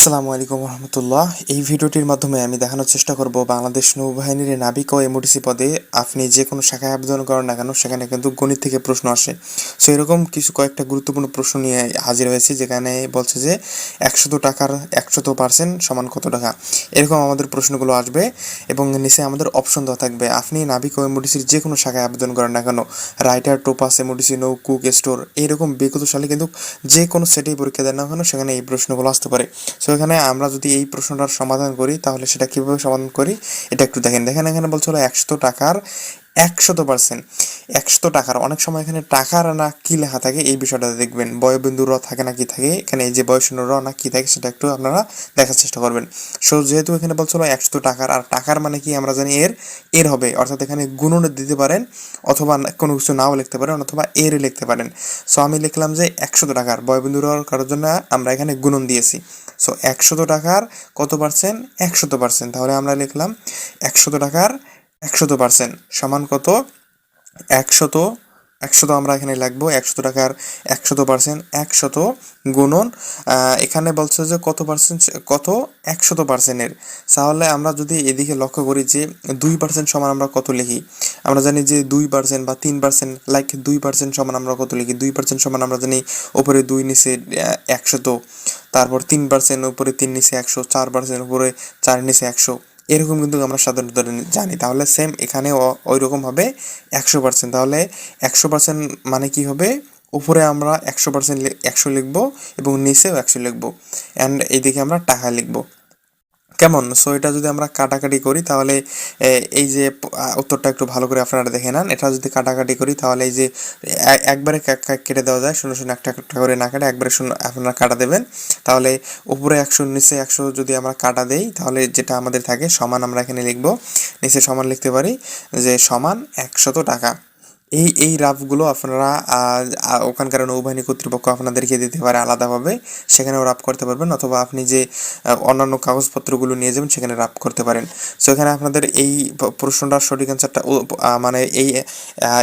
আসসালামু আলাইকুম রহমতুল্লাহ। এই ভিডিওটির মাধ্যমে আমি দেখানোর চেষ্টা করব বাংলাদেশ নৌবাহিনীর নাবিক ও এমওডিসি পদে আপনি যে কোনো শাখায় আবেদন করেন না কেন, সেখানে কিন্তু গণিত থেকে প্রশ্ন আসে। সো এরকম কিছু কয়েকটা গুরুত্বপূর্ণ প্রশ্ন নিয়ে হাজির হয়েছে, যেখানে বলছে যে একশত টাকার একশত পার্সেন্ট সমান কত টাকা? এরকম আমাদের প্রশ্নগুলো আসবে এবং নিচে আমাদের অপশন দেওয়া থাকবে, আপনি নাবিক ও এমওডিসির যে কোনো শাখায় আবেদন করেন না কেন, রাইটার, টোপাস, এমওডিসি নৌ কুক স্টোর, এরকম বিগত সালে কিন্তু যে কোনো সেটেই পরীক্ষা দেন না কেন, সেখানে এই প্রশ্নগুলো আসতে পারে। সো এখানে আমরা যদি এই প্রশ্নটার সমাধান করি, তাহলে সেটা কীভাবে সমাধান করি? এটা একটু দেখেন। দেখেন এখানে বলছিল একশো টাকার একশত পার্সেন্ট, একশত টাকার। অনেক সময় এখানে টাকার না কি লেখা থাকে, এই বিষয়টা দেখবেন। বয়বিন্দু র থাকে না কি থাকে, এখানে এই যে বয়শূন্য র না কি থাকে সেটা একটু আপনারা দেখার চেষ্টা করবেন। সো যেহেতু এখানে বলছিল একশত টাকার, আর টাকার মানে কি আমরা জানি এর এর হবে। অর্থাৎ এখানে গুণন দিতে পারেন, অথবা কোনো কিছু নাও লিখতে পারেন, অথবা এর লিখতে পারেন। সো আমি লিখলাম যে একশত টাকার বয়বিন্দু র কারোর জন্য আমরা এখানে গুণন দিয়েছি। সো একশত টাকার কত পার্সেন্ট? একশত পার্সেন্ট। তাহলে আমরা লিখলাম একশত টাকার একশত পার্সেন্ট সমান কত? একশত একশত আমরা এখানে লাগবো একশত টাকার একশত পার্সেন্ট, একশত গুণন এখানে বলছে যে কত পার্সেন্ট, কত? একশত পার্সেন্টের। তাহলে আমরা যদি এদিকে লক্ষ্য করি যে দুই পার্সেন্ট সমান আমরা কত লিখি? আমরা জানি যে দুই পার্সেন্ট বা তিন পার্সেন্ট লাইক দুই পার্সেন্ট সমান আমরা কত লিখি? দুই পার্সেন্ট সমান আমরা জানি উপরে দুই নিচে একশত। তারপর তিন পার্সেন্ট উপরে তিন নিচে একশো, চার পার্সেন্ট উপরে চার নিচে একশো। এরকম কিন্তু আমরা সাধারণত জানি তাহলে সেম এখানে ওই রকম হবে একশো পার্সেন্ট তাহলে একশো পার্সেন্ট মানে কি হবে? উপরে আমরা একশো পার্সেন্ট একশো লিখব এবং নিচেও একশো লিখব। অ্যান্ড এইদিকে আমরা টাকা লিখব। কেমন? সো এটা যদি আমরা কাটাকাটি করি, তাহলে এই যে উত্তরটা একটু ভালো করে আপনারা দেখে নেন। এটা যদি কাটাকাটি করি, তাহলে এই যে একবারে কেটে দেওয়া যায়, শূন্য শূন্য, একটা একটা করে না কাটে একবারে শূন্য, আপনারা কাটা দেবেন। তাহলে, উপরে একশো, নিচে একশো যদি আমরা কাটা দেই, তাহলে যেটা আমাদের থাকে, সমান আমরা এখানে লিখব। নিচে সমান লিখতে পারি যে, সমান একশত টাকা। এই এই রাফগুলো আপনারা ওখানকার নৌবাহিনী কর্তৃপক্ষ আপনাদেরকে দিতে পারে আলাদাভাবে। সেখানেও রাপ করতে পারবেন অথবা আপনি যে অন্যান্য কাগজপত্রগুলো নিয়ে যাবেন সেখানে রাপ করতে পারেন। সো এখানে আপনাদের এই প্রশ্নটার সঠিক অ্যান্সারটা মানে এই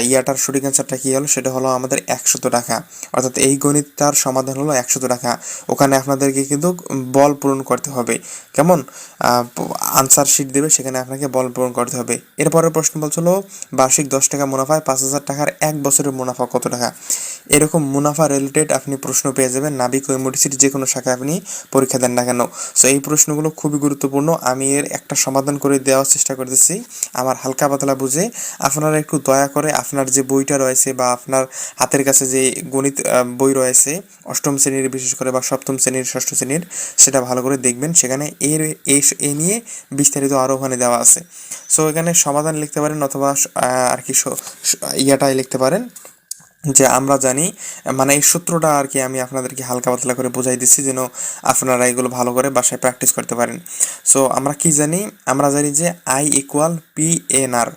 ইয়াটার সঠিক অ্যান্সারটা কী হলো? সেটা হলো আমাদের একশত টাকা। অর্থাৎ এই গণিতটার সমাধান হলো একশত টাকা। ওখানে আপনাদেরকে কিন্তু বল পূরণ করতে হবে। কেমন? আনসার শিট দেবে, সেখানে আপনাকে বল পূরণ করতে হবে। এরপরের প্রশ্ন বলছিল, বার্ষিক দশ টাকা মুনাফায় পাঁচ হাজার টাকার এক বছরের মুনাফা কত টাকা? এরকম মুনাফা রিলেটেড আপনি প্রশ্ন পেয়ে যাবেন। নাবিক ও এমডিসির যে কোনো শাখায় আপনি পরীক্ষা দেন না কেন? সো এই প্রশ্নগুলো খুবই গুরুত্বপূর্ণ। আমি এর একটা সমাধান করে দেওয়ার চেষ্টা করতেছি। আমার হালকা পাতলা বুঝে। আপনারা একটু দয়া করে আপনার যে বইটা রয়েছে বা আপনার হাতের কাছে যে গণিত বই রয়েছে, অষ্টম শ্রেণির বিশেষ করে বা সপ্তম শ্রেণির, ষষ্ঠ শ্রেণির, সেটা ভালো করে দেখবেন। সেখানে এর এ নিয়ে বিস্তারিত আরও ওখানে দেওয়া আছে। সো এখানে সমাধান লিখতে পারেন অথবা আর কি ইয়াটাই লিখতে পারেন, যে আমরা জানি মানে এই সূত্রটা আর কি আমি আপনাদেরকে হালকা পাতলা করে বোঝাই দিচ্ছি যেন আপনারা এগুলো ভালো করে বাসায় প্র্যাকটিস করতে পারেন। সো আমরা কি জানি? আমরা জানি যে I equal P N R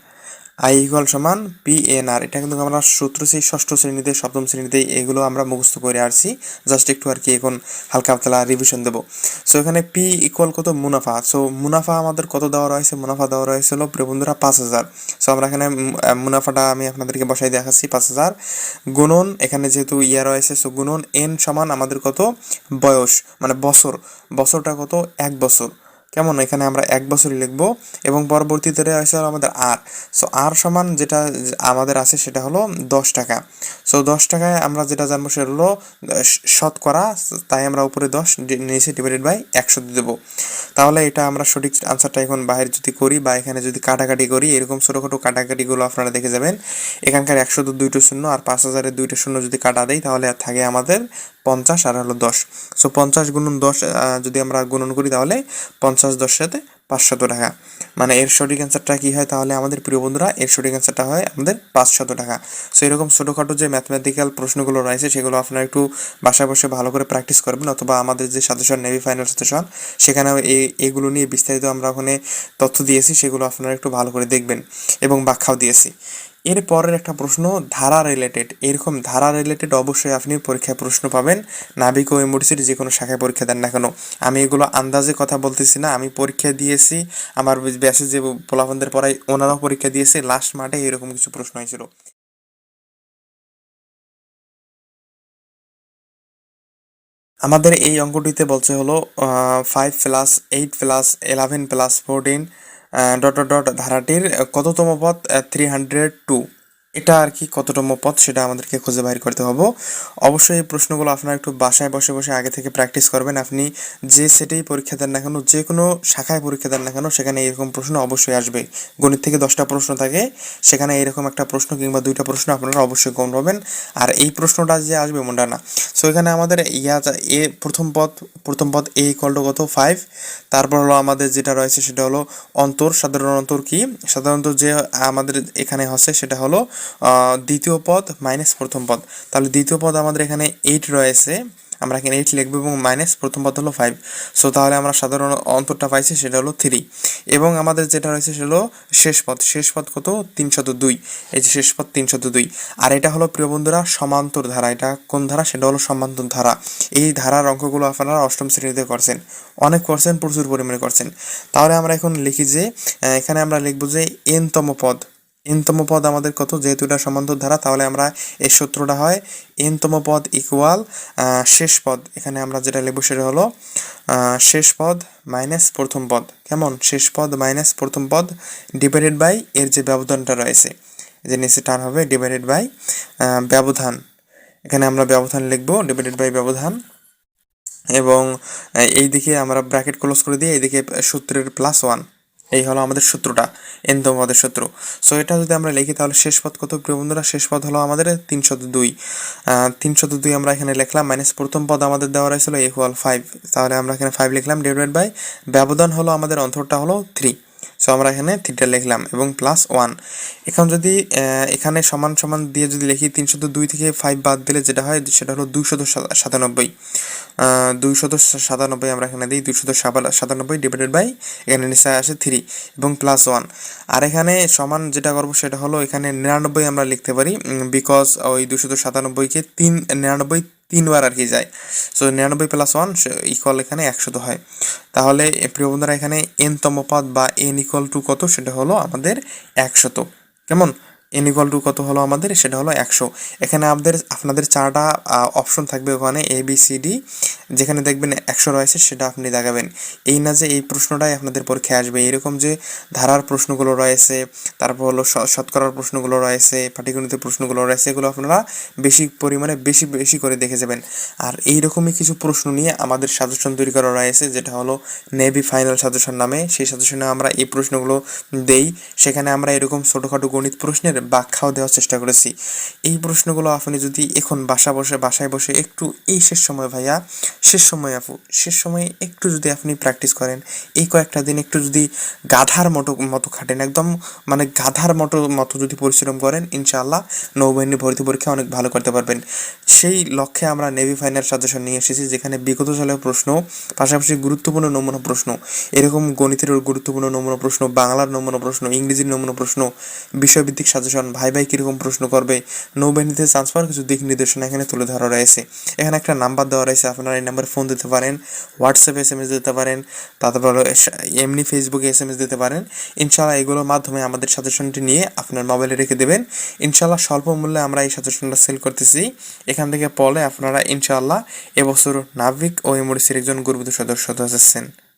I equal সমান পি এন আর এটা কিন্তু আমরা সূত্র সেই ষষ্ঠ শ্রেণীতে, সপ্তম শ্রেণীতে এগুলো আমরা মুখস্থ করে আসছি। জাস্ট একটু আর কি এখন হালকা পাতলা রিভিশন দেবো। সো এখানে পি ইকুয়াল কত? মুনাফা। সো মুনাফা আমাদের কত দেওয়া রয়েছে? মুনাফা দেওয়া রয়েছে হলো, প্রিয় বন্ধুরা, পাঁচ হাজার। সো আমরা এখানে মুনাফাটা আমি আপনাদেরকে বসাই দেখাচ্ছি, পাঁচ হাজার। গুণন, এখানে যেহেতু ইয়া রয়েছে সো গুণন এন সমান আমাদের কত? বয়স মানে বছর। বছরটা কত? এক বছর। কেমন? এখানে আমরা এক বছরই লিখব এবং পরবর্তীতে হলো আমাদের আর সো আর সমান যেটা আমাদের আছে সেটা হলো দশ টাকা। সো দশ টাকায় আমরা যেটা জানব সেটা হলো শতকরা, তাই আমরা উপরে দশ নিচে ডিভাইডেড বাই একশো দিয়ে দেবো। তাহলে এটা আমরা সঠিক আনসারটা এখন বাইরে যদি করি বা এখানে যদি কাটাকাটি করি, এরকম ছোটোখাটো কাটাকাটিগুলো আপনারা দেখে যাবেন। এখানকার একশো দুইটা শূন্য আর পাঁচ হাজারের দুইটা শূন্য যদি কাটা দেয় তাহলে আর থাকে আমাদের পঞ্চাশ আর হলো দশ। সো পঞ্চাশ গুণন দশ যদি আমরা গুণন করি তাহলে পঞ্চাশ দশ সাথে পাঁচশত টাকা। মানে এর সঠিক অ্যান্সারটা কী হয়? তাহলে আমাদের প্রিয় বন্ধুরা, এর সঠিক অ্যান্সারটা হয় আমাদের পাঁচশত টাকা। সো এরকম ছোটোখাটো যে ম্যাথমেটিক্যাল প্রশ্নগুলো রয়েছে, সেগুলো আপনারা একটু বাসায় বসে ভালো করে প্র্যাকটিস করবেন, অথবা আমাদের যে সাজেশন নেভি ফাইনাল সাজেশন সেখানেও এই এগুলো নিয়ে বিস্তারিত আমরা ওখানে তথ্য দিয়েছি, সেগুলো আপনারা একটু ভালো করে দেখবেন এবং ব্যাখ্যাও দিয়েছি। এর পরের একটা প্রশ্ন, ধারা রিলেটেড এরকম ধারা রিলেটেড অবশ্যই আপনি পরীক্ষায় প্রশ্ন পাবেন। নাবিক ও এমডিসির যে কোনো শাখায় পরীক্ষা দেন না কেন। আমি এগুলো আন্দাজে কথা বলতেছি না, আমি পরীক্ষা দিয়েছি। আমার ব্যাসে যে পোলাপনদের পড়াই ওনারাও পরীক্ষা দিয়েছে। লাস্ট মাঠে এরকম কিছু প্রশ্ন হয়েছিল। আমাদের এই অঙ্কটিতে বলছে হলো five plus eight plus eleven plus fourteen dot dot ধারাটির কততম পথ থ্রি হান্ড্রেড টু এটা আর কি কততম পথ সেটা আমাদেরকে খুঁজে বাইর করতে হবে। অবশ্যই এই প্রশ্নগুলো আপনারা একটু বাসায় বসে বসে আগে থেকে প্র্যাকটিস করবেন। আপনি যে সেটেই পরীক্ষা দেন না কেন, যে কোনো শাখায় পরীক্ষা দেন না কেন, সেখানে এরকম প্রশ্ন অবশ্যই আসবে। গণিত থেকে দশটা প্রশ্ন থাকে, সেখানে এরকম একটা প্রশ্ন কিংবা দুইটা প্রশ্ন আপনারা অবশ্যই কম পাবেন আর এই প্রশ্নটা যে আসবে মনটা না। সো এখানে আমাদের ইয়া এ প্রথম পদ প্রথম পদ এ ইকল কত? ফাইভ তারপর হলো আমাদের যেটা রয়েছে সেটা হলো অন্তর। সাধারণ অন্তর কি? সাধারণত যে আমাদের এখানে হচ্ছে সেটা হলো দ্বিতীয় পদ মাইনাস প্রথম পদ। তাহলে দ্বিতীয় পদ আমাদের এখানে এইট রয়েছে। আমরা এখানে এইট লিখব এবং মাইনাস প্রথম পদ হলো ফাইভ সো তাহলে আমরা সাধারণ অন্তরটা পাইছি, সেটা হলো থ্রি এবং আমাদের যেটা রয়েছে, সেটা হলো শেষ পদ। শেষ পদ কত? তিনশত দুই। এই যে শেষ পদ, তিনশত দুই। আর এটা হলো, প্রিয় বন্ধুরা, সমান্তর ধারা। এটা কোন ধারা? সেটা হলো সমান্তর ধারা। এই ধারার অঙ্কগুলো আপনারা অষ্টম শ্রেণীতে করছেন। অনেক করছেন প্রচুর পরিমাণে করছেন। তাহলে আমরা এখন লিখি যে এখানে আমরা লিখব যে এনতম পদ। এনতম পদ আমাদের কত? যেহেতু এটা সমান্তর ধারা, তাহলে আমরা এই সূত্রটা হয় এনতম পদ ইকুয়াল শেষ পদ। এখানে আমরা যেটা লিখব সেটা হলো শেষ পদ মাইনাস প্রথম পদ। কেমন? শেষ পদ মাইনাস প্রথম পদ ডিভাইডেড বাই এর যে ব্যবধানটা রয়েছে, যে নিচে টান হবে ডিভাইডেড বাই ব্যবধান। এখানে আমরা ব্যবধান লিখব ডিভাইডেড বাই ব্যবধান। এবং এই দিকে আমরা ব্র্যাকেট ক্লোজ করে দিয়ে এইদিকে সূত্রের প্লাস ওয়ান এই হলো আমাদের সূত্রটা এনতম পদের সূত্র। সো এটা যদি আমরা লিখি তাহলে শেষ পদ কত? প্রিয় বন্ধুরা, শেষ পদ হলো আমাদের তিনশত দুই। তিনশত দুই আমরা এখানে লিখলাম মাইনাস প্রথম পদ আমাদের দেওয়া রয়েছিল ইকুয়াল ফাইভ তাহলে আমরা এখানে ফাইভ লিখলাম ডিভাইড বাই ব্যবধান হলো আমাদের অন্তরটা হলো থ্রি সো আমরা এখানে থ্রিটা লিখলাম এবং প্লাস ওয়ান এখন যদি এখানে সমান সমান দিয়ে যদি লিখি তিনশত দুই থেকে ফাইভ বাদ দিলে যেটা হয়, সেটা হলো দুইশত সাতানব্বই। দুইশত সাতানব্বই আমরা এখানে দিই দুইশত সাতানব্বই ডিভাইডেড বাই এখানে নিচে আসে থ্রি এবং প্লাস ওয়ান আর এখানে সমান যেটা করব সেটা হলো, এখানে নিরানব্বই আমরা লিখতে পারি বিকজ ওই দুশত সাতানব্বইকে তিন, নিরানব্বই তিনবার আর কি যায়। সো নিরানব্বই প্লাস ওয়ান ইকুয়াল এখানে একশত হয়। তাহলে প্রিয় বন্ধুরা, এখানে এনতম পদ বা এন ইকুয়াল টু কত? সেটা হলো আমাদের একশত। কেমন? এন ইকুয়াল টু কত হলো আমাদের? সেটা হলো একশো। এখানে আপনাদের আপনাদের চারটা অপশন থাকবে ওখানে এ বি সি ডি যেখানে দেখবেন একশো রয়েছে, সেটা আপনি দেখাবেন। এই না যে এই প্রশ্নটাই আপনাদের পরীক্ষায় আসবে। এরকম যে ধারার প্রশ্নগুলো রয়েছে, তারপর হলো শতকরার প্রশ্নগুলো রয়েছে, পাটিগণিতের প্রশ্নগুলো রয়েছে, এগুলো আপনারা বেশি পরিমাণে বেশি বেশি করে দেখে যাবেন। আর এইরকমই কিছু প্রশ্ন নিয়ে আমাদের সাজেশন তৈরি করা রয়েছে, যেটা হলো নেভি ফাইনাল সাজেশন নামে। সেই সাজেশনে আমরা এই প্রশ্নগুলো দেই। সেখানে আমরা এরকম ছোটোখাটো গণিত প্রশ্নের ব্যাখ্যাও দেওয়ার চেষ্টা করেছি। এই প্রশ্নগুলো আপনি যদি এখন বাসা বসে, বাসায় বসে একটু এই শেষ সময় ভাইয়া, শেষ সময় আপু, শেষ সময়ে একটু যদি আপনি প্র্যাকটিস করেন, এই কয়েকটা দিন একটু যদি গাধার মতো মতো খাটেন, একদম মানে গাধার মতো মতো যদি পরিশ্রম করেন, ইনশাআল্লাহ নৌবাহিনী ভর্তি পরীক্ষা অনেক ভালো করতে পারবেন। সেই লক্ষ্যে আমরা নেভি ফাইনাল সাজেশন নিয়ে এসেছি, যেখানে বিগত সালের প্রশ্ন, পাশাপাশি গুরুত্বপূর্ণ নমুনা প্রশ্ন, এরকম গণিতের গুরুত্বপূর্ণ নমুনা প্রশ্ন, বাংলার নমুনা প্রশ্ন, ইংরেজির নমুনা প্রশ্ন, বিষয়ভিত্তিক সাজেশন ভাই ভাই কীরকম প্রশ্ন করবে? নৌবাহিনীতে চান্স পাওয়ার কিছু দিক নির্দেশনা এখানে তুলে ধরা রয়েছে। এখানে একটা নাম্বার দেওয়া রয়েছে, আপনারা এই নাম্বারে ফোন দিতে পারেন হোয়াটসঅ্যাপ এস এম এস দিতে পারেন, তারপর এমনি ফেসবুকে এস এম এস দিতে পারেন। ইনশাল্লাহ এগুলোর মাধ্যমে আমাদের সাজেশনটি নিয়ে আপনার মোবাইলে রেখে দেবেন। ইনশাল্লাহ স্বল্প মূল্যে আমরা এই সাজেশনটা সেল করতেছি। এখান থেকে পড়লে আপনারা ইনশাল্লাহ এবছর নাভিক ও এমরিসির একজন গর্বিত সদস্য হতে